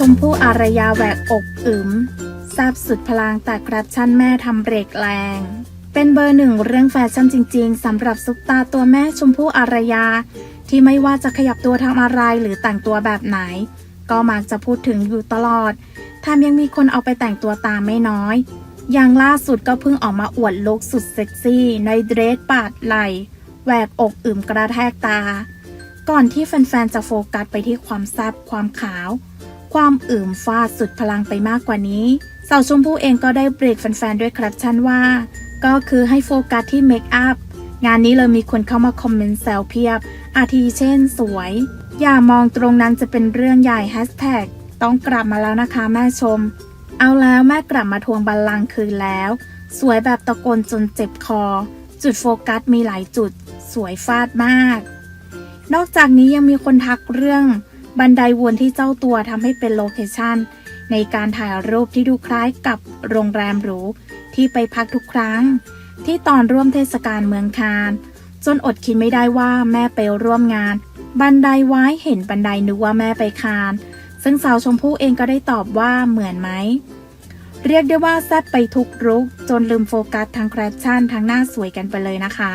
ชมพู่อารยาแหวกอกอึมแซบสุดพลังแต่แกรปชั่นแม่ทำเบรกแรง เป็นเบอร์หนึ่งเรื่องแฟชั่นจริงๆสำหรับซุปตาตัวแม่ชมพู่อารยา ที่ไม่ว่าจะขยับตัวทำอะไรหรือแต่งตัวแบบไหน ก็มักจะพูดถึงอยู่ตลอดแถมยังมีคนเอาไปแต่งตัวตามไม่น้อย อย่างล่าสุดก็เพิ่งออกมาอวดลุคสุดเซ็กซี่ ในเดรสปาดไหล่แหวกอกอึมกระแทกตา ก่อนที่แฟนๆจะโฟกัสไปที่ความแซบความขาว ความอื่มฟาดสุดพลังไปมากกว่านี้ สาวชมพู่เองก็ได้เบรกแฟนๆ ด้วยแคปชั่นว่า ก็คือให้โฟกัสที่เมคอัพงานนี้เลยมีคนเข้ามาคอมเมนต์แซวเพียบ อาทิเช่นสวย อย่ามองตรงนั้นจะเป็นเรื่องใหญ่แฮชแท็กต้องกลับมาแล้วนะคะแม่ชม เอาแล้วแม่กลับมาทวงบัลลังก์คืนแล้ว สวยแบบตะโกนจนเจ็บคอ จุดโฟกัสมีหลายจุด สวยฟาดมาก นอกจากนี้ยังมีคนทักเรื่อง บันไดวนที่เจ้าตัวทำให้เป็นโลเคชันในการถ่ายรูปที่ดูคล้ายกับโรงแรมหรูที่ไปพักทุกครั้ง ที่ตอนร่วมเทศกาลเมืองคานจนอดคิดไม่ได้ว่าแม่ไปร่วมงาน บันไดไว้เห็นบันไดนึกว่าแม่ไปคาน ซึ่งสาวชมพู่เองก็ได้ตอบว่าเหมือนไหม เรียกได้ว่าแซ่บไปทุกรุก จนลืมโฟกัสทั้งแคปชั่นทั้งหน้าสวยกันไปเลยนะคะ